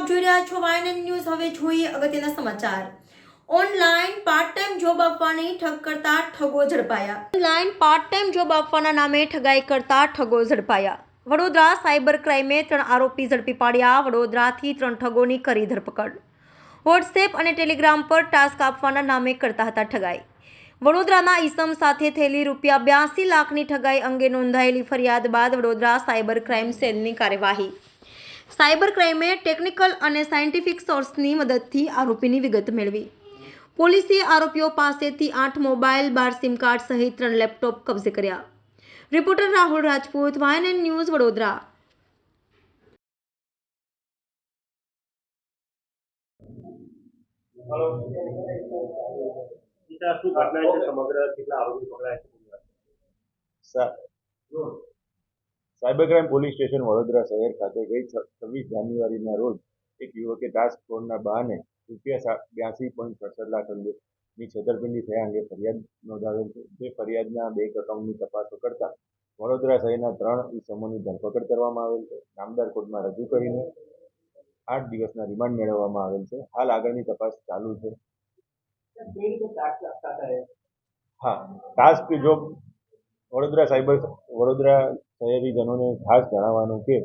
આપ જોઈ રહ્યા છો વાયનન ન્યૂઝ. હવે જોઈએ અગત્યના સમાચાર. ઓનલાઈન પાર્ટ ટાઈમ જોબ આપવાની ઠગ કરતા ઠગો ઝડપાયા. ઓનલાઈન પાર્ટ ટાઈમ જોબ આપવાના નામે ઠગાઈ કરતા ઠગો ઝડપાયા. વડોદરા સાયબર ક્રાઇમે ત્રણ આરોપી ઝડપી પાડ્યા. વડોદરાથી ત્રણ ઠગોની કરી ધરપકડ. વોટ્સએપ અને ટેલિગ્રામ પર ટાસ્ક આપવાના નામે કરતા હતા ઠગાઈ. વડોદરામાં ઈસમ સાથે થયેલી રૂપિયા બ્યાસી લાખની ઠગાઈ અંગે નોંધાયેલી ફરિયાદ બાદ વડોદરા સાયબર ક્રાઇમ સેલની કાર્યવાહી. સાયબર ક્રાઇમે ટેકનિકલ અને સાયન્ટિફિક સોર્સની મદદથી આરોપીની વિગત મેળવી. પોલીસે આરોપીઓ પાસેથી આઠ મોબાઈલ બાર સિમ કાર્ડ સહિત ત્રણ લેપટોપ કબજે કર્યા. રિપોર્ટર રાહુલ રાજપૂત વાયન ન્યૂઝ વડોદરા. શું ઘટના છે? સમગ્ર કેટલા આરોપી પકડાયા છે? Cyber crime police station Vadodara શહેર ખાતે ગઈ છવ્વીસ જાન્યુઆરીના રોજ એક યુવકે ટાસ્ક ફોર્સના બહાને રૂપિયા બ્યાસી પોઈન્ટ સડસઠ લાખ અંગેની છેતરપિંડી થયા અંગે ફરિયાદ નોંધાવેલ છે. જે ફરિયાદના બેંક એકાઉન્ટની તપાસો કરતા વડોદરા શહેરના ત્રણ ઇસમોની ધરપકડ કરવામાં આવેલ છે. નામદાર કોર્ટમાં રજૂ કરીને આઠ દિવસના રિમાન્ડ મેળવવામાં આવેલ છે. હાલ આગળની તપાસ ચાલુ છે. હા, ટાસ્ક જો વડોદરા સાયબર, વડોદરા શહેરીજનોને ખાસ જણાવવાનું કે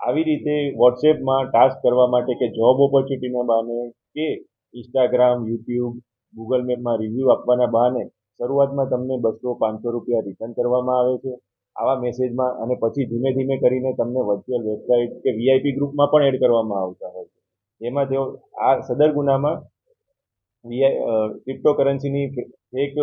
આવી રીતે વોટ્સએપમાં ટાસ્ક કરવા માટે કે જોબ ઓપોર્ચ્યુનિટીના બહાને કે ઇન્સ્ટાગ્રામ યુટ્યુબ ગૂગલ મેપમાં રિવ્યૂ આપવાના બહાને શરૂઆતમાં તમને બસો પાંચસો રૂપિયા રિટર્ન કરવામાં આવે છે. આવા મેસેજમાં અને પછી ધીમે ધીમે કરીને તમને વર્ચ્યુઅલ વેબસાઇટ કે વીઆઈપી ગ્રુપમાં પણ એડ કરવામાં આવતા હોય છે. જેમાં તેઓ આ સદર ગુનામાં ક્રિપ્ટોકરન્સીની એક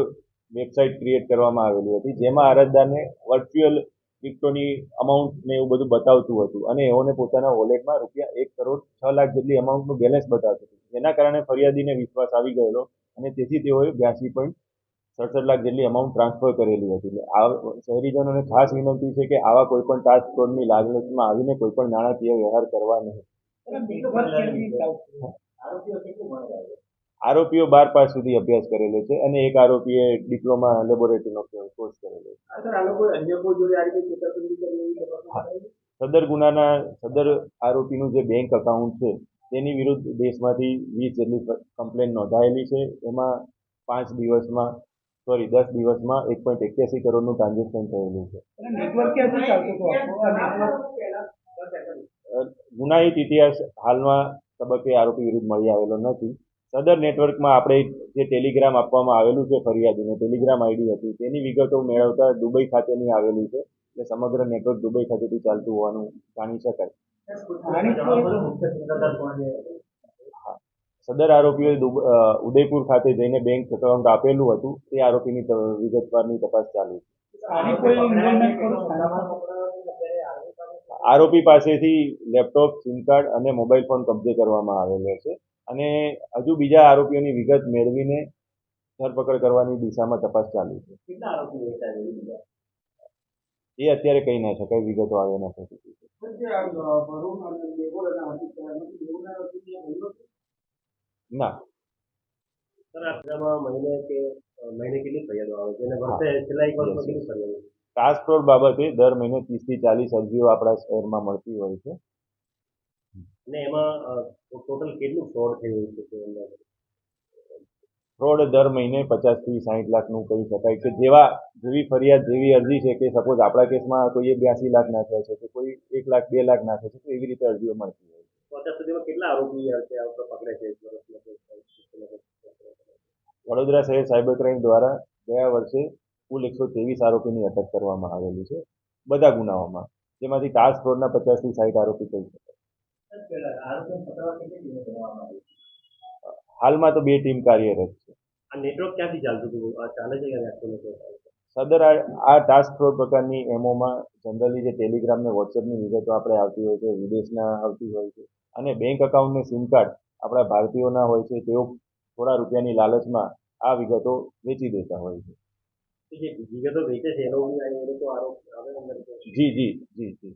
વેબસાઇટ ક્રિએટ કરવામાં આવેલી હતી. જેમાં અરજદારને વર્ચ્યુઅલ ક્રિપ્ટોની અમાઉન્ટ ને એવું બધું બતાવતું હતું. અને એઓને પોતાના વોલેટમાં રૂપિયા એક કરોડ છ લાખ જેટલી અમાઉન્ટનું બેલેન્સ બતાવતું હતું. જેના કારણે ફરિયાદીને વિશ્વાસ આવી ગયેલો અને તેથી તેઓએ બ્યાસી પોઈન્ટ સડસઠ લાખ જેટલી અમાઉન્ટ ટ્રાન્સફર કરેલી હતી. આ શહેરીજનોને ખાસ વિનંતી છે કે આવા કોઈ પણ ટાસ્ક ફોર્સની લાગણીમાં આવીને કોઈ પણ નાણાકીય વ્યવહાર કરવા નહીં. આરોપીઓ બાર પાસ સુધી અભ્યાસ કરેલો છે અને એક આરોપીએ ડિપ્લોમા લેબોરેટરીનો કોર્સ કરેલો છે. સદર ગુનાના સદર આરોપીનું જે બેંક અકાઉન્ટ છે તેની વિરુદ્ધ દેશમાંથી વીસ જેટલી કમ્પ્લેન નોંધાયેલી છે. એમાં પાંચ દિવસમાં સોરી દસ દિવસમાં એક પોઈન્ટ એક્યાસી કરોડનું ટ્રાન્ઝેક્શન થયેલું છે. ગુનાહિત ઇતિહાસ હાલમાં તબક્કે આરોપી વિરુદ્ધ મળી આવેલો નથી. સદર નેટવર્કમાં આપણે જે ટેલિગ્રામ આપવામાં આવેલું છે ફરિયાદીને, ટેલિગ્રામ આઈડી હતી, તેની વિગતો મેળવતા દુબઈ ખાતેની આવેલી છે. એટલે સમગ્ર નેટવર્ક દુબઈ ખાતેથી ચાલતું હોવાનું જાણી શકાય. સદર આરોપીઓએ ઉદયપુર ખાતે જઈને બેંક એકાઉન્ટ આપેલું હતું. તે આરોપીની વિગતવારની તપાસ ચાલુ છે. આરોપી પાસેથી લેપટોપ, સિમ કાર્ડ અને મોબાઈલ ફોન કબજે કરવામાં આવેલો છે. અને હજુ બીજા આરોપીઓની વિગત મેળવીને ધરપકડ કરવાની દિશામાં તપાસ ચાલુ છે. એ અત્યારે કહી ના શકાય વિગતો આવે ના શકે ના. ફોર્સ બાબતે દર મહિને ત્રીસથી ચાલીસ અરજીઓ આપણા શહેરમાં મળતી હોય છે. અને એમાં ટોટલ કેટલું ફ્રોડ થયું છે તે અંદાજે? ફ્રોડ દર મહિને પચાસથી સાઠ લાખનું કહી શકાય કે જેવા જેવી ફરિયાદ જેવી અરજી છે કે સપોઝ આપણા કેસમાં કોઈએ બ્યાસી લાખ નાખ્યા છે કે કોઈ એક લાખ બે લાખ નાખે છે તો એવી રીતે અરજીઓ મળતી હોય છે. અત્યાર સુધીમાં કેટલા આરોપી આ પકડે છે? વડોદરા શહેર સાયબર ક્રાઇમ દ્વારા ગયા વર્ષે કુલ એકસો ત્રેવીસ આરોપીની અટક કરવામાં આવેલી છે બધા ગુનાઓમાં. જેમાંથી ટાસ્ક ફોર્સના પચાસથી સાઠ આરોપી કહી શકાય. હાલમાં તો બે ટીમ કાર્યરત છે. નેટવર્ક ક્યાંથી ચાલતું હતું? ચાલે છે સદર આ ટાસ્ક ફોર્સ પ્રકારની એમઓમાં જનરલી જે ટેલિગ્રામ ને વોટ્સએપની વિગતો આપણે આવતી હોય છે વિદેશના આવતી હોય છે અને બેંક અકાઉન્ટ ને સિમ કાર્ડ આપણા ભારતીયોના હોય છે તેઓ થોડા રૂપિયાની લાલચમાં આ વિગતો વેચી દેતા હોય છે. વિગતો વેચે એનો જી જી જી જી.